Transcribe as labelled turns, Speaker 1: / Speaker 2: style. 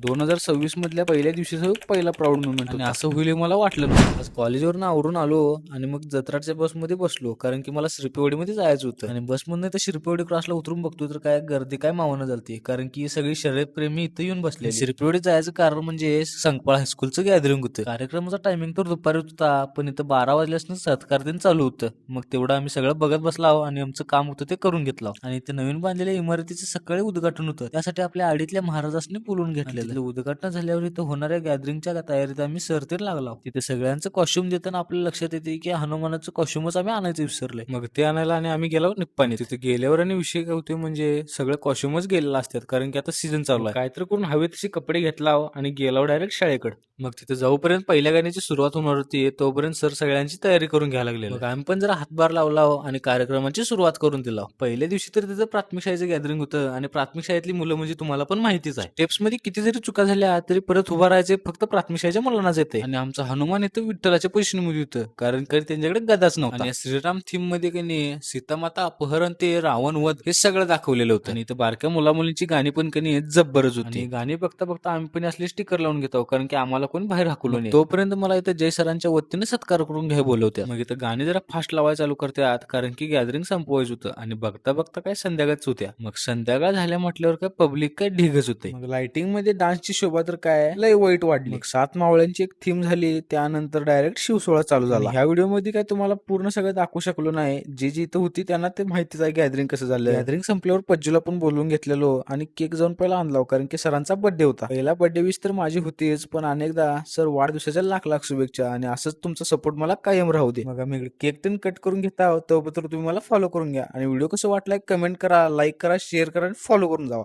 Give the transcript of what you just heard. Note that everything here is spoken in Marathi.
Speaker 1: दोन हजार सव्वीस मधल्या पहिल्या दिवशीचा पहिला प्राऊड मुवमेंट आणि असं होईल मला वाटलं नव्हतं. आज कॉलेजवरून आवरून आलो आणि मग जत्राच्या बसमध्ये बसलो कारण की मला श्रीपेवाडीमध्ये जायचं होतं. आणि बसमधनं तर श्रीपेवाडी क्रॉसला उतरून बघतो तर काय गर्दी काय मावणं झालती. कारण की सगळी शर्यत प्रेमी इथं येऊन बसले श्रीपेवाडी जायचं कारण म्हणजे संकपाळ हायस्कूलचं गॅदरिंग होतं. कार्यक्रमाचा टायमिंग तर दुपारी होता पण इथं बारा वाजल्यापासून सत्कार दिन चालू होतं. मग तेवढं आम्ही सगळं बघत बसलाव आणि आमचं काम होतं ते करून घेतलं. आणि ते नवीन बांधलेल्या इमारतीचं सकाळी उद्घाटन होतं. त्यासाठी आपल्या आडीतल्या महाराजांनी बोलून घेतलेलं. तिथलं उद्घाटन झाल्यावर इथं होणाऱ्या गॅदरिंगच्या तयारीत आम्ही सरतेर लागलो. तिथे सगळ्यांचं कॉस्ट्युम देताना आपल्या लक्षात येते की हनुमानाचं कॉस्ट्युमच आम्ही आणायचं विसरलंय. मग ते आणायला आणि आम्ही गेलो निप्पाणी. तिथे गेल्यावर आणि विषय काय होते म्हणजे सगळं कॉस्ट्युमच गेलेलं असतात कारण की आता सीझन चालू आहे. काहीतरी करून हवे तसे कपडे घेतला आणि गेलो डायरेक्ट शाळेकडे. मग तिथे जाऊपर्यंत पहिल्या गाण्याची सुरुवात होणार होती. तोपर्यंत सर सगळ्यांची तयारी करून घ्यायला लागले मग आम्ही पण जरा हातभार लावला आणि कार्यक्रमाची सुरुवात करून दिला पहिल्या दिवशी तर तिथं प्राथमिक शाळेचं गॅदरिंग होतं आणि प्राथमिक शाळेतली मुलं म्हणजे तुम्हाला पण माहितीच आहे. स्टेप्समध्ये किती जरी चुका झाल्या तरी परत उभा राहायचे फक्त प्राथमिक शाळेच्या मुलांनाच येते आणि आमचा हनुमान इथं विठ्ठलाच्या पोझिशनमध्ये होतं कारण की त्यांच्याकडे गदाच नव्हता. आणि श्रीराम थीममध्ये की नाही सीतामाता अपहरण ते रावण वध हे सगळं दाखवलेलं होतं. आणि इथं बारक्या मुला मुलींची गाणी पण कनी जब्बरच होती. आणि गाणी बघता बघता आम्ही पण असले स्टिकर लावून घेतो कारण की आम्हाला कोण बाहेर हाकलो नाही तोपर्यंत मला इथं जय सरांच्या वतीने सत्कार करून घ्या बोलवत्या. मग इथं गाणी जरा फास्ट लावायला चालू करतात कारण की गॅदरिंग संपवायचं होतं आणि बघता बघता काय संध्याकाळच होत्या. मग संध्याकाळ झाल्या म्हटल्यावर काय पब्लिक काय ढिगच होते मग लाइटिंगमध्ये डान्सची शोभा तर काय लय वाईट वाढली. सात मावळ्यांची एक थीम झाली त्यानंतर डायरेक्ट शिवसोळा चालू झाला. ह्या व्हिडिओमध्ये काय तुम्हाला पूर्ण सगळं दाखवू शकलो नाही. जी जी इथं होती त्यांना ते माहितीच आहे गॅदरिंग कसं झालं गॅदरिंग संपल्यावर पज्जूला पण बोलवून घेतलेलो आणि केक जाऊन पहिला आणला कारण की सरांचा बर्थडे होता. पहिला बर्थडे विश तर माझी होतीच पण अनेकदा सर वाढदिवसाच्या लाख लाख शुभेच्छा आणि असंच तुमचा सपोर्ट मला कायम राहू दे. मग आम्ही केक पण कट करून घेता तोपर्यंत तुम्ही मला फॉलो करून घ्या. आणि व्हिडिओ कसं वाटलाय कमेंट करा लाईक करा शेअर करा आणि फॉलो करून जावा.